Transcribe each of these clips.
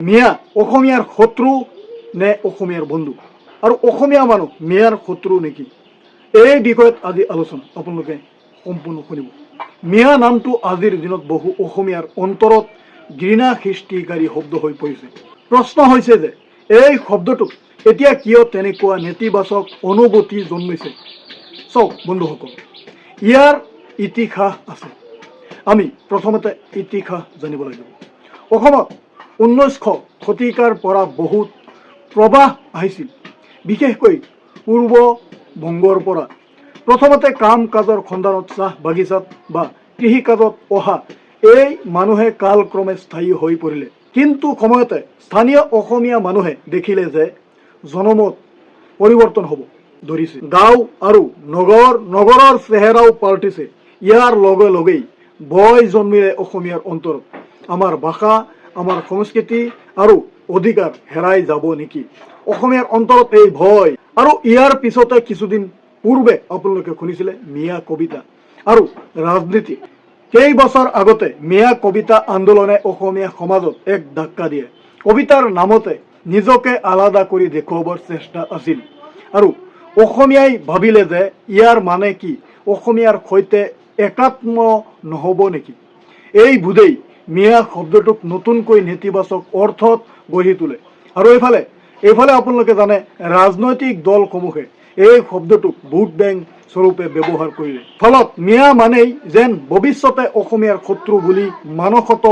মিয়া, অসমীয়াৰ নে বন্ধু? আৰু অসমীয়া মানুহ, মিয়াৰ শত্ৰু নেকি? এই বিষয়ত আজি আলোচনা আপোনালোকে সম্পূৰ্ণ শুনিব। মিয়া নামটো আজিৰ দিনত বহু অসমীয়াৰ অন্তৰত ঘৃণা সৃষ্টিকাৰী শব্দ হৈ পৰিছে। প্ৰশ্ন হৈছে যে, এই শব্দটোক এতিয়া কিয় তেনেকুৱা নেতিবাচক অনুভূতি জন্মিছে? চাওক, বন্ধুসকল, ইয়াৰ ইতিহাস আছে। আমি প্ৰথমতে ইতিহাস জানিব লাগিব। অসমত ঊনৈছশ শতিকাৰ পৰা বহুত প্ৰবাহ আহিছিল। বিশেষকৈ পূৰ্ব বংগৰ পৰা। প্ৰথমতে কাম কাজৰ সন্ধানত চাহ বাগিচাত বা কৃষি কাজত অহা এই মানুহে কালক্ৰমে স্থায়ী হৈ পৰিলে। কিন্তু সময়তে স্থানীয় অসমীয়া মানুহে দেখিলে যে জনমত পৰিৱৰ্তন হ'ব, ধৰিছে। গাঁও আৰু নগৰ, নগৰৰ চেহেৰাও পাল্টিছে। ইয়াৰ লগে লগেই বয় জন্মিলে অসমীয়াৰ অন্তৰত। আমাৰ ভাষা আমাৰ সংস্কৃতি আৰু অধিকাৰ হেৰাই যাব নেকি? অসমীয়াৰ অন্তৰত এই ভয় আৰু ইয়াৰ পিছতে কিছুদিন পূৰ্বে আপোনালোকে শুনিছিলে মিয়া কবিতা আৰু ৰাজনীতি। কেইবছৰ আগতে মিয়া কবিতা আন্দোলনে অসমীয়া সমাজত এক ধাক্কা দিয়ে। কবিতাৰ নামতে নিজকে আলাদা কৰি দেখুৱাবৰ চেষ্টা আছিল। আৰু অসমীয়াই ভাবিলে যে ইয়াৰ মানে কি? অসমীয়াৰ সৈতে একাত্ম নহ'ব নেকি? এই বোধেই মিয়া শব্দটোক নতুনকৈ নেতিবাচক অৰ্থত গঢ়ি তোলে। আৰু এইফালে এইফালে আপোনালোকে জানে ৰাজনৈতিক দলসমূহে এই শব্দটোক ভোট বেংক স্বৰূপে ব্যৱহাৰ কৰিলে। ফলত মিয়া মানেই যেন ভৱিষ্যতে অসমীয়াৰ শত্ৰু বুলি মানসত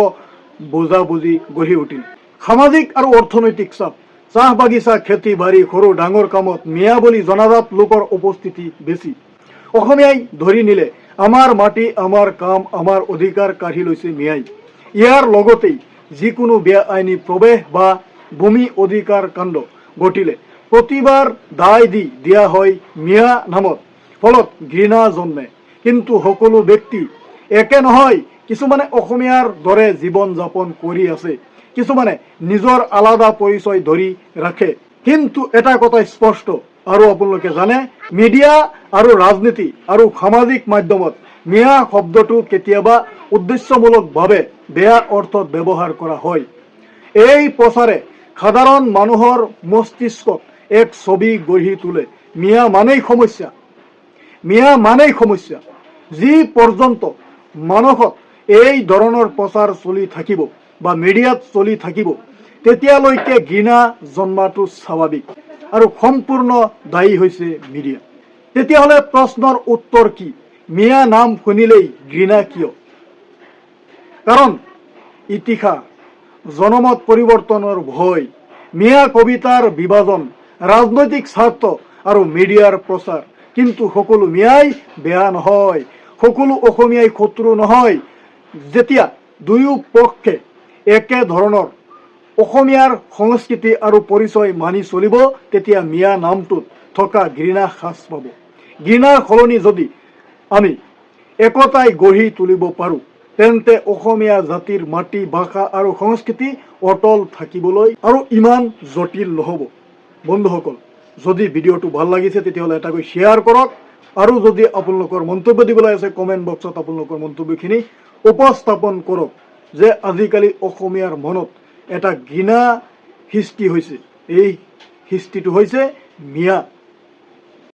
বুজাবুজি গঢ়ি উঠিল। সামাজিক আৰু অৰ্থনৈতিক চাপ, চাহ বাগিচা, খেতি বাৰী, সৰু ডাঙৰ কামত মিয়া বুলি জনাজাত লোকৰ উপস্থিতি বেছি। অসমীয়াই ধৰি নিলে, আমাৰ মাটি, আমাৰ কাম, আমাৰ অধিকাৰ কাঢ়ি লৈছে মিয়াই। ইয়াৰ লগতেই যিকোনো বেয়া আইনী প্ৰৱেশ বা ভূমি অধিকাৰ কাণ্ড ঘটিলে। প্ৰতিবাৰ দায় দি দিয়া হয় মিয়া নামত, ফলত ঘৃণা জন্মে। কিন্তু সকলো ব্যক্তি একে নহয়, কিছুমানে অসমীয়াৰ দৰে জীৱন যাপন কৰি আছে, কিছুমানে নিজৰ আলাদা পৰিচয় ধৰি ৰাখে। কিন্তু এটা কথা স্পষ্ট, আৰু আপোনালোকে জানে, মিডিয়া আৰু ৰাজনীতি আৰু সামাজিক মাধ্যমত মিয়া শব্দটো কেতিয়াবা উদ্দেশ্যমূলকভাৱে বেয়া অৰ্থত ব্যৱহাৰ কৰা হয়। এই প্ৰচাৰে সাধাৰণ মানুহৰ মস্তিষ্কত এক ছবি গঢ়ি তোলে। মিয়া মানেই সমস্যা। মিয়া মানেই সমস্যা। যি পৰ্যন্ত মানসত এই ধৰণৰ প্ৰচাৰ চলি থাকিব বা মিডিয়াত চলি থাকিব, তেতিয়ালৈকে ঘৃণা জন্মাটো স্বাভাৱিক আৰু সম্পূৰ্ণ দায়ী হৈছে মিডিয়া। তেতিয়াহ'লে প্ৰশ্নৰ উত্তৰ কি? মিয়া নাম শুনিলেই ঘৃণা কিয়? কাৰণ ইতিহাস জনমত পৰিৱৰ্তনৰ ভয়, মিয়া কবিতাৰ বিভাজন, ৰাজনৈতিক স্বাৰ্থ আৰু মিডিয়াৰ প্ৰচাৰ। কিন্তু সকলো মিয়াই বেয়া নহয়, সকলো অসমীয়াই শত্ৰু নহয়। যেতিয়া দুয়ো পক্ষে একে ধৰণৰ অসমীয়াৰ সংস্কৃতি আৰু পৰিচয় মানি চলিব, তেতিয়া মিয়া নামটোত থকা ঘৃণা হ্ৰাস পাব। ঘৃণাৰ সলনি যদি আমি একতাই গঢ়ি তুলিব পাৰোঁ। তেন্তে অসমীয়া জাতিৰ মাটি, ভাষা আৰু সংস্কৃতি অটল থাকিবলৈ আৰু ইমান জটিল নহ'ব। বন্ধুসকল, যদি ভিডিঅ'টো ভালো লাগিছে, তেতিয়াহ'লে এটাকৈ শ্বেয়াৰ কৰক আৰু যদি আপোনালোকৰ মন্তব্য দিবলৈ আছে, কমেণ্ট বক্সত আপোনালোকৰ মন্তব্যখিনি উপস্থাপন কৰক যে আজিকালি অসমীয়াৰ মনত এটা ঘৃণা সৃষ্টি হৈছে। এই সৃষ্টিটো হৈছে মিয়া